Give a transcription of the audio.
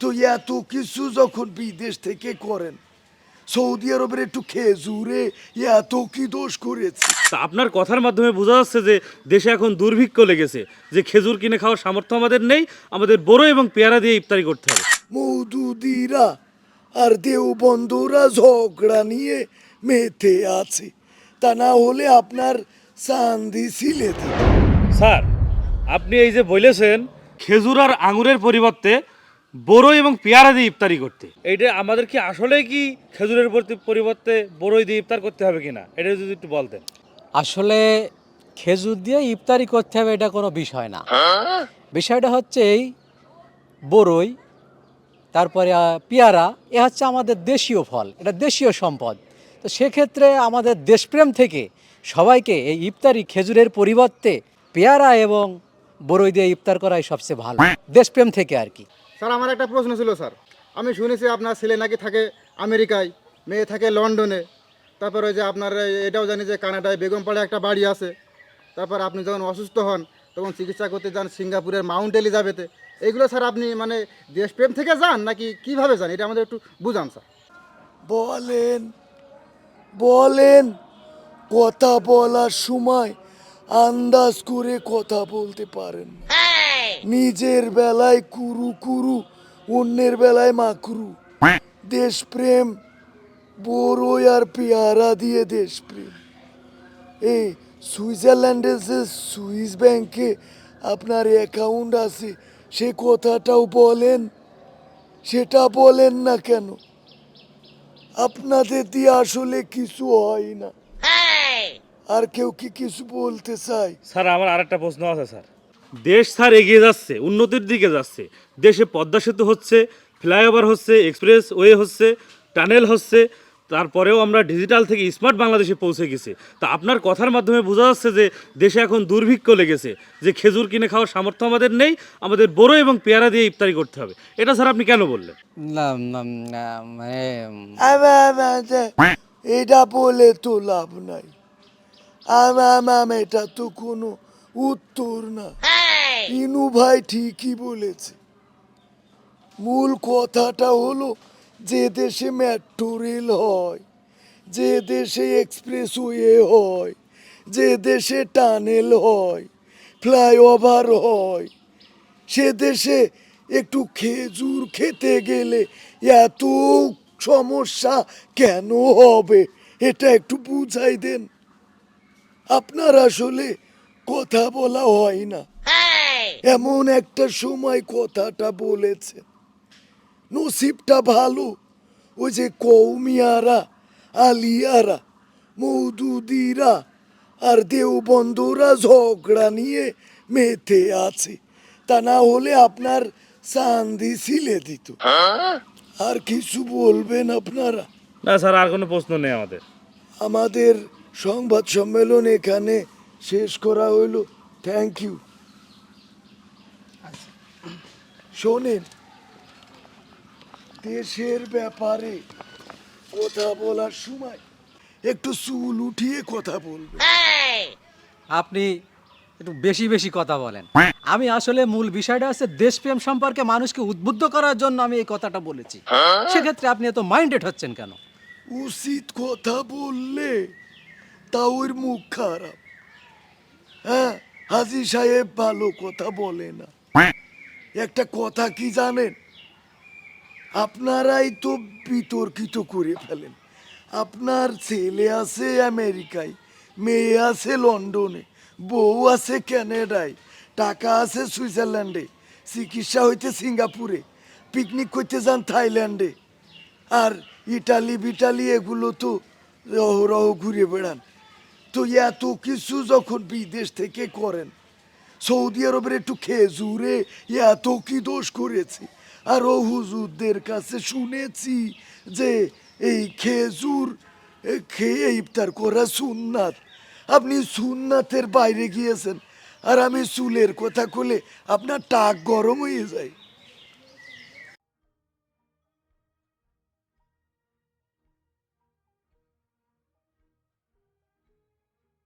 তো এত কিছু যখন বিদেশ থেকে করেন সৌদি আরবের একটু খেজুরে এত কি দোষ করেছে? তা আপনার কথার মাধ্যমে বোঝা যাচ্ছে যে দেশে এখন দুর্ভিক্ষ লেগেছে যে খেজুর কিনে খাওয়ার সামর্থ্য আমাদের নেই আমাদের বড় এবং পেয়ারা দিয়ে ইফতারি করতে হবে। মৌদুদিরা আর দেওবন্ধুরা ঝগড়া নিয়ে মেতে আছে তা না হলে আপনার চান্দি ছিলে দিত স্যার আপনি এই যে বলেছেন খেজুর আর আঙুরের পরিবর্তে বড়ই এবং পেয়ারা দিয়ে ইফতারি করতে। এইটা আমাদের কি আসলে কি খেজুরের পরি- পরিবর্তে বড়ই দিয়ে ইফতার করতে হবে কিনা? এটা যদি একটু বলতেন। আসলে খেজুর দিয়ে ইফতারি করতে হবে এটা কোনো বিষয় না। বিষয়টা হচ্ছে এই বড়ই তারপরে পেয়ারা এ হচ্ছে আমাদের দেশীয় ফল এটা দেশীয় সম্পদ। তো সেক্ষেত্রে আমাদের দেশপ্রেম থেকে সবাইকে এই ইফতারি খেজুরের পরিবর্তে পেয়ারা এবং বড়ই দিয়ে ইফতার করাই সবচেয়ে ভালো। দেশপ্রেম থেকে আর কি। স্যার, আমার একটা প্রশ্ন ছিল, স্যার। আমি শুনেছি আপনার ছেলে নাকি থাকে আমেরিকায়, মেয়ে থাকে লন্ডনে। তারপর ওই যে আপনার এটাও জানি যে কানাডায় বেগমপাড়ে একটা বাড়ি আছে। তারপর আপনি যখন অসুস্থ হন, তখন চিকিৎসা করতে যান সিঙ্গাপুরের মাউন্ট এলিজাবেথে। এইগুলো স্যার, আপনি মানে দেশপ্রেম থেকে যান নাকি কীভাবে যান? এটা আমাদের একটু বুঝান, স্যার। বলেন বলেন, কথা বলার সময় আন্দাজ করে কথা বলতে পারেন না। নিজের বেলায় কুরু কুরু অন্যের বেলায় মাকরু। দেশপ্রেম বড়ই আর পেয়ারা দিয়ে দেশপ্রেম। এই সুইজারল্যান্ডের যে সুইস ব্যাংকে আপনার অ্যাকাউন্ট আছে সে কথাটাও বলেন। সেটা বলেন না কেন? আপনাদের দিয়ে আসলে কিছু হয় না। আর কেউ কি কিছু বলতে চায়? স্যার আমার আরেকটা প্রশ্ন আছে স্যার। দেশ স্যার এগিয়ে যাচ্ছে উন্নতির দিকে যাচ্ছে। দেশে পদ্মা সেতু হচ্ছে ফ্লাইওভার হচ্ছে এক্সপ্রেস ওয়ে হচ্ছে টানেল হচ্ছে তারপরেও আমরা ডিজিটাল থেকে স্মার্ট বাংলাদেশে পৌঁছে গেছি। তা আপনার কথার মাধ্যমে বোঝা যাচ্ছে যে দেশে এখন দুর্ভিক্ষ লেগেছে যে খেজুর কিনে খাওয়ার সামর্থ্য আমাদের নেই আমাদের বড় এবং পেয়ারা দিয়ে ইফতারি করতে হবে। এটা স্যার আপনি কেন বললেন? না মানে এটা বলে তো লাভ নাই। এটা তো কোনো উত্তর না। ইনু ভাই ঠিকই বলেছে। মূল কথাটা হলো, যে দেশে মেট্রো রেল হয়, যে দেশে এক্সপ্রেসওয়ে হয়, যে দেশে টানেল হয় ফ্লাইওভার হয়, সে দেশে একটু খেজুর খেতে গেলে এত সমস্যা কেন হবে? এটা একটু বুঝাই দেন। আপনার আসলে কথা বলা হয় না। এমন একটা সময় কথাটা বলেছে। নসিবটা ভালো। ওই যে কৌমিয়ারা আলিয়ারা মৌদুদিরা আর দেওবন্ধুরা ঝগড়া নিয়ে মেতে আছে। তা না হলে আপনার চান্দি ছিলে দিত। আর কিছু বলবেন আপনারা? না স্যার আর কোনো প্রশ্ন নেই আমাদের। আমাদের সংবাদ সম্মেলন এখানে শেষ করা হইল। থ্যাংক ইউ শোনেন দেশের ব্যাপারে কথা বলার সময় একটু চুল উঠিয়ে কথা বলবে। আপনি একটু বেশি বেশি কথা বলেন। আমি আসলে মূল বিষয়টা হচ্ছে দেশপ্রেম সম্পর্কে মানুষকে উদ্বুদ্ধ করার জন্য আমি এই কথাটা বলেছি। সেক্ষেত্রে আপনি এত মাইন্ডেড হচ্ছেন কেন? উচিত কথা বললে তা ওর মুখ খারাপ। হ্যাঁ হাজি সাহেব ভালো কথা বলে না। একটা কথা কি জানেন? আপনারাই তো বিতর্কিত করে ফেলেন। আপনার ছেলে আছে আমেরিকায়, মেয়ে আছে লন্ডনে, বউ আছে ক্যানাডায়, টাকা আছে সুইজারল্যান্ডে, চিকিৎসা হইতে সিঙ্গাপুরে, পিকনিক করতে যান থাইল্যান্ডে, আর ইটালি বিটালি এগুলো তো রহ রহ ঘুরে বেড়ান। তো এত কিছু যখন বিদেশ থেকে করেন সৌদি আরবের একটু খেজুরে এত কি দোষ করেছে? আর ও হুজুরদের কাছে শুনেছি যে এই খেজুর খেয়ে ইফতার করা সুন্নাত। আপনি সুন্নাতের বাইরে গিয়েছেন আর আমি চুলের কথা খুলে আপনার টাক গরম হয়ে যায়।